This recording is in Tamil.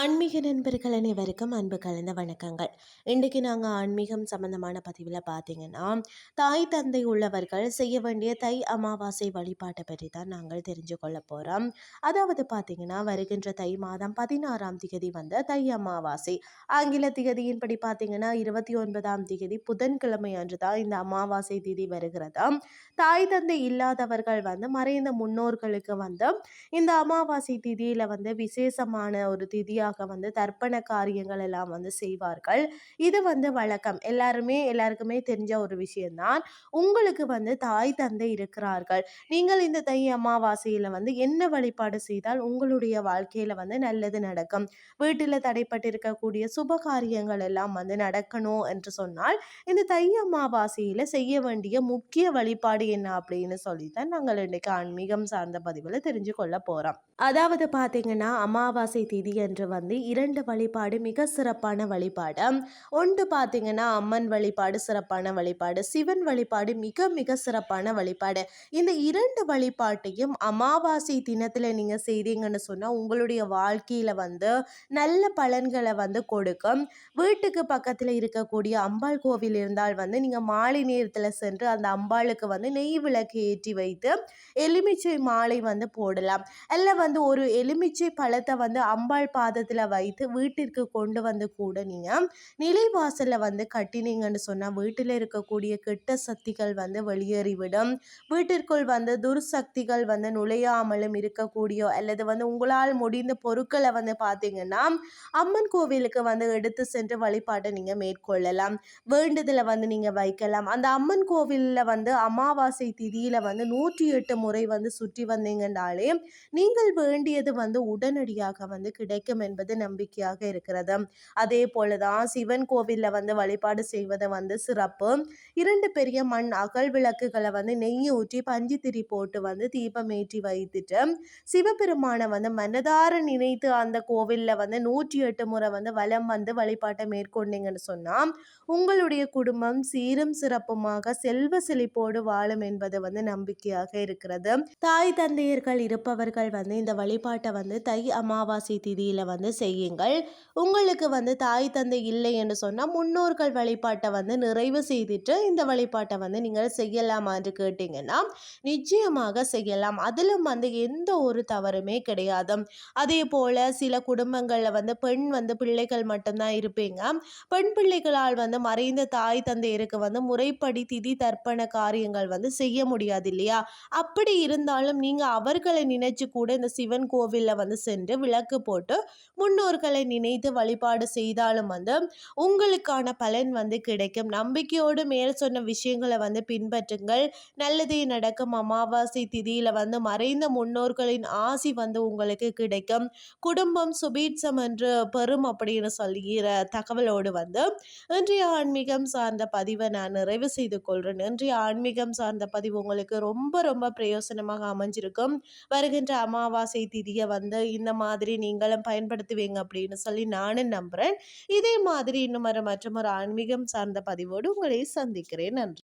ஆன்மீக நண்பர்கள் அனைவருக்கும் அன்பு கலந்த வணக்கங்கள். இன்றைக்கு நாங்கள் ஆன்மீகம் சம்பந்தமான பதிவில் பார்த்தீங்கன்னா தாய் தந்தை உள்ளவர்கள் செய்ய வேண்டிய தை அமாவாசை வழிபாட்டை பற்றி தான் நாங்கள் தெரிஞ்சு கொள்ள போகிறோம் அதாவது பார்த்தீங்கன்னா வருகின்ற தை மாதம் பதினாறாம் திகதி வந்த தை அமாவாசை. ஆங்கில திகதியின்படி பார்த்தீங்கன்னா இருபத்தி ஒன்பதாம் திகதி புதன்கிழமை அன்று தான் இந்த அமாவாசை திதி வருகிறதா. தாய் தந்தை இல்லாதவர்கள் வந்து மறைந்த முன்னோர்களுக்கு வந்து இந்த அமாவாசை திதியில் வந்து விசேஷமான ஒரு திதியாக வந்து தர்ப்பண காரியங்கள் எல்லாம் வந்து செய்வார்கள். இது வந்து வழக்கம். எல்லாருமே எல்லாருக்குமே தெரிஞ்ச ஒரு விஷயம்தான். உங்களுக்கு வந்து தாய் தந்தை இருக்கிறார்கள். நீங்கள் இந்த தை அமாவாசையில் வந்து என்ன வழிபாடு செய்தால் உங்களுடைய வாழ்க்கையில் வந்து நல்லது நடக்கும்? வீட்டில் தடைப்பட்டிருக்கக்கூடிய சுப காரியங்கள் எல்லாம் வந்து நடக்கணும் என்று சொன்னால் இந்த தை அமாவாசையில் செய்ய வேண்டிய முக்கிய வழிபாடு என்ன அப்படின்னு சொல்லி தான் நாங்கள் இன்றைக்கு ஆன்மீகம் சார்ந்த பதிவில் தெரிஞ்சு கொள்ள போகிறோம் அதாவது பார்த்தீங்கன்னா அமாவாசை திதி என்று வந்து வந்து இரண்டு வழிபாடு மிக சிறப்பான வழிபாடு. ஒன்று பார்த்தீங்கன்னா அம்மன் வழிபாடு சிறப்பான வழிபாடு சிவன் வழிபாடு மிக மிக சிறப்பான வழிபாடு. இந்த இரண்டு வழிபாட்டையும் அமாவாசை தினத்தில் நீங்கள் செய்தீங்கன்னு சொன்னால் உங்களுடைய வாழ்க்கையில் வந்து நல்ல பலன்களை வந்து கொடுக்கும். வீட்டுக்கு பக்கத்தில் இருக்கக்கூடிய அம்பாள் கோவில் இருந்தால் வந்து நீங்கள் மாலை நேரத்தில் சென்று அந்த அம்பாளுக்கு வந்து நெய் விளக்கு ஏற்றி வைத்து எலுமிச்சை மாலை வந்து போடலாம். அல்ல வந்து ஒரு எலுமிச்சை பழத்தை வந்து அம்பாள் பாதத்தில் வைத்து வீட்டிற்கு கொண்டு வந்து கூட நீங்கள் நிலைவாசலில் வந்து கட்டினீங்கன்னு சொன்னால் வீட்டில் இருக்கக்கூடிய கெட்ட சக்திகள் வந்து வெளியேறிவிடும். வீட்டிற்குள் வந்து துர்சக்திகள் வந்து நுழையாமலும் இருக்கக்கூடிய அல்லது வந்து உங்களால் முடிந்த பொருட்களை வந்து பார்த்தீங்கன்னா அம்மன் கோவிலுக்கு வந்து எடுத்து சென்று வழிபாட்டை நீங்கள் மேற்கொள்ளலாம். வேண்டுதலை வந்து நீங்கள் வைக்கலாம். அந்த அம்மன் கோவிலில் வந்து அமாவாசை திதியில் வந்து நூற்றி எட்டு முறை வந்து சுற்றி வந்தீங்கன்னாலே நீங்கள் வேண்டியது வந்து உடனடியாக வந்து கிடைக்கும் என்பது நம்பிக்கையாக இருக்கிறது. அதே போலதான் சிவன் கோவிலில் வந்து வழிபாடு செய்வது வந்து சிறப்பு. இரண்டு பெரிய மண் அகல் விளக்குகளை வந்து நெய் ஊற்றி பஞ்சு திரி போட்டு வந்து தீபம் ஏற்றி வைத்துட்டு சிவபெருமானை வந்து மனதார நினைத்து அந்த கோவிலில் வந்து நூற்றி எட்டு முறை வந்து வலம் வந்து வழிபாட்டை மேற்கொண்டீங்கன்னு சொன்னால் உங்களுடைய குடும்பம் சீரும் சிறப்புமாக செல்வ செழிப்போடு வாழும் என்பது வந்து நம்பிக்கையாக இருக்கிறது. தாய் தந்தையர்கள் இருப்பவர்கள் வந்து இந்த வழிபாட்டை வந்து தை அமாவாசை திதியில் வந்து செய்யுங்கள். உங்களுக்கு வந்து தாய் தந்தை இல்லை என்று சொன்னால் முன்னோர்கள் வழிபாட்டை வந்து நிறைவு செய்துட்டு இந்த வழிபாட்டை வந்து நீங்கள் செய்யலாமா என்று கேட்டிங்கன்னா நிச்சயமாக செய்யலாம். அதிலும் வந்து எந்த ஒரு தவறுமே கிடையாது அதே போல் சில குடும்பங்களில் வந்து பெண் வந்து பிள்ளைகள் மட்டும்தான் இருப்பீங்க. பெண் பிள்ளைகளால் வந்து மறைந்த தாய் தந்தையருக்கு வந்து முறைப்படி திதி தர்ப்பண காரியங்கள் வந்து செய்ய முடியாது இல்லையா? அப்படி இருந்தாலும் நீங்கள் அவர்களை நினைச்சு கூட இந்த சிவன் கோவிலில் வந்து சென்று விளக்கு போட்டு முன்னோர்களை நினைத்து வழிபாடு செய்தாலும் வந்து உங்களுக்கான பலன் வந்து கிடைக்கும். நம்பிக்கையோடு மேல் சொன்ன விஷயங்களை வந்து பின்பற்றுங்கள். நல்லதே நடக்கும். அமாவாசை திதியில் வந்து மறைந்த முன்னோர்களின் ஆசி வந்து உங்களுக்கு கிடைக்கும். குடும்பம் சுபீட்சம் என்று பெறும் அப்படின்னு சொல்லுகிற தகவலோடு வந்து இன்றைய ஆன்மீகம் சார்ந்த பதிவை நான் நிறைவு செய்து கொள்கிறேன் இன்றைய ஆன்மீகம் சார்ந்த பதிவு உங்களுக்கு ரொம்ப ரொம்ப பிரயோசனமாக அமைஞ்சிருக்கும். வருகின்ற அமாவாசை திதியை வந்து இந்த மாதிரி நீங்களும் பயன்படுத்த பயன்படுத்துவீங்க அப்படின்னு சொல்லி நானும் நம்புகிறேன் இதே மாதிரி இன்னும் மற்ற ஒரு ஆன்மீகம் சார்ந்த பதிவோடு உங்களை சந்திக்கிறேன். நன்றி.